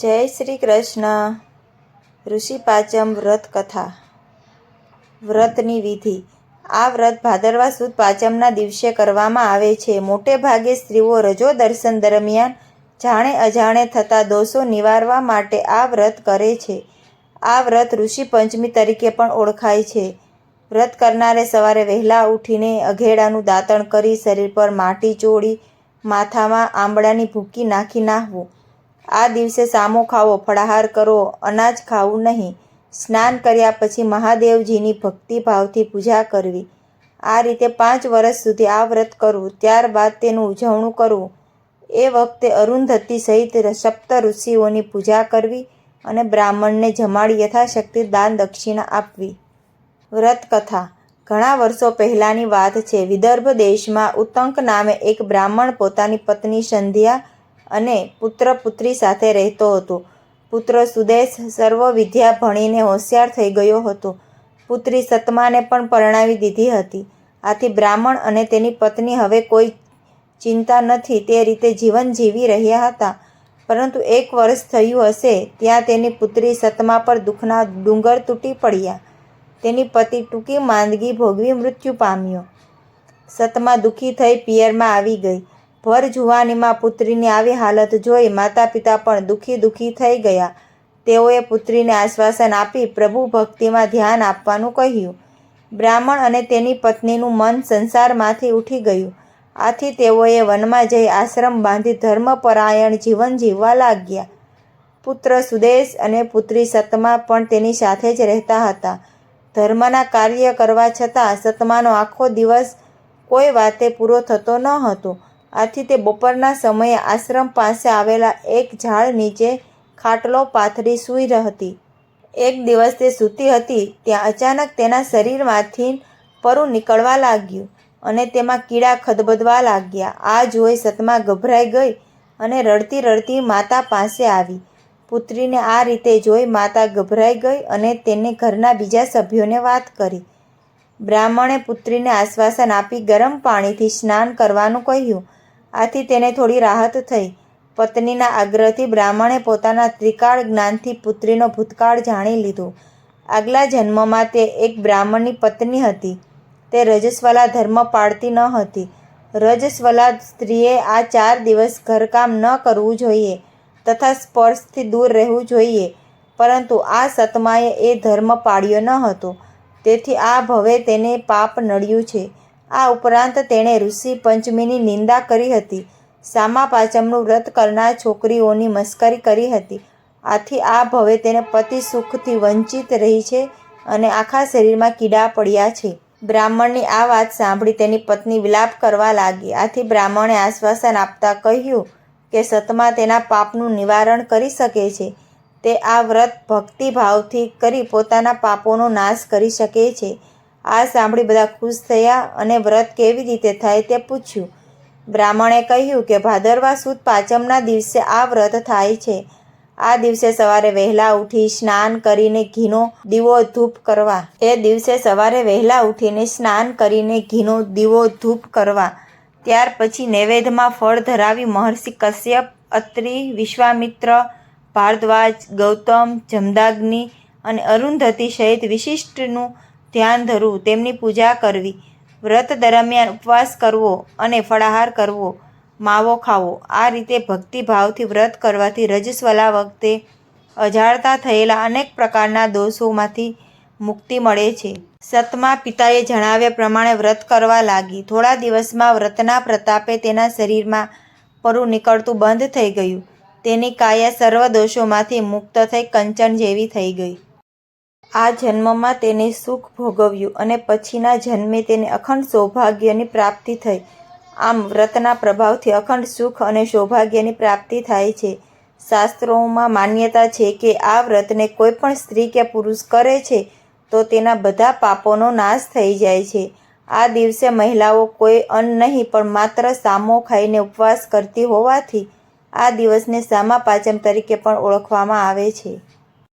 જય શ્રી કૃષ્ણ. ઋષિપાચમ વ્રત કથા. વ્રતની વિધિ. આ વ્રત ભાદરવા સુદ પાંચમના દિવસે કરવામાં આવે છે. મોટે ભાગે સ્ત્રીઓ રજો દર્શન દરમિયાન જાણે અજાણે થતા દોષો નિવારવા માટે આ વ્રત કરે છે. આ વ્રત ઋષિ પંચમી તરીકે પણ ઓળખાય છે. વ્રત કરનારે સવારે વહેલા ઉઠીને અઘેડાનું દાંતણ કરી શરીર પર માટી ચોળી, માથામાં આંબળાની ભૂકી નાખી નાહવું. આ દિવસે સામો ખાવો, ફળાહાર કરો, અનાજ ખાવું નહીં. સ્નાન કર્યા પછી મહાદેવજીની ભક્તિભાવથી પૂજા કરવી. આ રીતે પાંચ વર્ષ સુધી આ વ્રત કરવું, ત્યારબાદ તેનું ઉજવણું કરવું. એ વખતે અરુંધતી સહિત સપ્ત ઋષિઓની પૂજા કરવી અને બ્રાહ્મણને જમાડી યથાશક્તિ દાન દક્ષિણા આપવી. વ્રત કથા. ઘણા વર્ષો પહેલાંની વાત છે. વિદર્ભ દેશમાં ઉત્તંક નામે એક બ્રાહ્મણ પોતાની પત્ની સંધ્યા અને પુત્ર પુત્રી સાથે રહેતો હતો. પુત્ર સુદેશ સર્વ વિદ્યા ભણીને હોશિયાર થઈ ગયો હતો. પુત્રી સતમાને પણ પરણાવી દીધી હતી. આથી બ્રાહ્મણ અને તેની પત્ની હવે કોઈ ચિંતા નથી, તે રીતે જીવન જીવી રહ્યા હતા. પરંતુ એક વર્ષ થયું હશે, ત્યાં તેની પુત્રી સતમા પર દુઃખના ડુંગર તૂટી પડ્યા. તેની પતિ ટૂંકી માંદગી ભોગવી મૃત્યુ પામ્યો. સતમા દુઃખી થઈ પિયરમાં આવી ગઈ. ભર જુવાનીમાં પુત્રીની આવી હાલત જોઈ માતા પિતા પણ દુઃખી દુઃખી થઈ ગયા. તેઓએ પુત્રીને આશ્વાસન આપી પ્રભુ ભક્તિમાં ધ્યાન આપવાનું કહ્યું. બ્રાહ્મણ અને તેની પત્નીનું મન સંસારમાંથી ઉઠી ગયું. આથી તેઓએ વનમાં જઈ આશ્રમ બાંધી ધર્મપરાયણ જીવન જીવવા લાગ્યા. પુત્ર સુદેશ અને પુત્રી સતમા પણ તેની સાથે જ રહેતા હતા. ધર્મના કાર્ય કરવા છતાં સતમાનો આખો દિવસ કોઈ વાતે પૂરો થતો ન હતો. આથી તે બપોરના સમયે આશ્રમ પાસે આવેલા એક ઝાડ નીચે ખાટલો પાથરી સૂઈ હતી એક દિવસ તે સૂતી હતી, ત્યાં અચાનક તેના શરીરમાંથી પરું નીકળવા લાગ્યું અને તેમાં કીડા ખદબદવા લાગ્યા. આ જોઈ સતમા ગભરાઈ ગઈ અને રડતી રડતી માતા પાસે આવી. પુત્રીને આ રીતે જોઈ માતા ગભરાઈ ગઈ અને તેને ઘરના બીજા સભ્યોને વાત કરી. બ્રાહ્મણે પુત્રીને આશ્વાસન આપી ગરમ પાણીથી સ્નાન કરવાનું કહ્યું. આથી તેને થોડી રાહત થઈ. પત્નીના આગ્રહથી બ્રાહ્મણે પોતાના ત્રિકાળ જ્ઞાનથી પુત્રીનો ભૂતકાળ જાણી લીધો. આગલા જન્મમાં તે એક બ્રાહ્મણની પત્ની હતી. તે રજસ્વલા ધર્મ પાળતી ન હતી. રજસ્વલા સ્ત્રીએ આ ચાર દિવસ ઘરકામ ન કરવું જોઈએ તથા સ્પર્શથી દૂર રહેવું જોઈએ, પરંતુ આ સતમાએ એ ધર્મ પાળ્યો ન હતો. તેથી આ ભવે તેને પાપ નડ્યું છે. આ ઉપરાંત તેણે ઋષિ પંચમીની નિંદા કરી હતી. સામા પાંચમનું વ્રત કરનાર છોકરીઓની મસ્કરી કરી હતી. આથી આ ભવે તેને પતિ સુખથી વંચિત રહી છે અને આખા શરીરમાં કીડા પડ્યા છે. બ્રાહ્મણની આ વાત સાંભળી તેની પત્ની વિલાપ કરવા લાગી. આથી બ્રાહ્મણે આશ્વાસન આપતા કહ્યું કે સતમા તેના પાપનું નિવારણ કરી શકે છે. તે આ વ્રત ભક્તિભાવથી કરી પોતાના પાપોનો નાશ કરી શકે છે. આ સાંભળી બધા ખુશ થયા અને વ્રત કેવી રીતે થાય તે પૂછ્યું. બ્રાહ્મણે કહ્યું કે ભાદરવા સુદ પાંચમના દિવસે આ વ્રત થાય છે. આ દિવસે સવારે વહેલા ઉઠી સ્નાન કરીને ઘીનો દીવો ધૂપ કરવા. એ દિવસે સવારે વહેલા ઉઠીને સ્નાન કરીને ઘીનો દીવો ધૂપ કરવા. ત્યાર પછી નૈવેદ્યમાં ફળ ધરાવી મહર્ષિ કશ્યપ, અત્રિ, વિશ્વામિત્ર, ભારદ્વાજ, ગૌતમ, જમદાગ્નિ અને અરુંધતી સહિત વિશિષ્ટનું ધ્યાન ધરવું, તેમની પૂજા કરવી, વ્રત દરમિયાન ઉપવાસ કરવો અને ફળાહાર કરવો, માવો ખાવો. આ રીતે ભક્તિભાવથી વ્રત કરવાથી રજસ્વલા વખતે અજાણતા થયેલા અનેક પ્રકારના દોષોમાંથી મુક્તિ મળે છે. સતમા પિતાએ જણાવ્યા પ્રમાણે વ્રત કરવા લાગી. થોડા દિવસમાં વ્રતના પ્રતાપે તેના શરીરમાં પરું નીકળતું બંધ થઈ ગયું. તેની કાયા સર્વ દોષોમાંથી મુક્ત થઈ કંચન જેવી થઈ ગઈ. આ જન્મમાં તેને સુખ ભોગવ્યું અને પછીના જન્મે તેને અખંડ સૌભાગ્યની પ્રાપ્તિ થઈ. આમ વ્રતના પ્રભાવથી અખંડ સુખ અને સૌભાગ્યની પ્રાપ્તિ થાય છે. શાસ્ત્રોમાં માન્યતા છે કે આ વ્રતને કોઈ પણ સ્ત્રી કે પુરુષ કરે છે તો તેના બધા પાપોનો નાશ થઈ જાય છે. આ દિવસે મહિલાઓ કોઈ અન્ન નહીં પણ માત્ર સામો ખાઈને ઉપવાસ કરતી હોવાથી આ દિવસને સામા પાંચમ તરીકે પણ ઓળખવામાં આવે છે.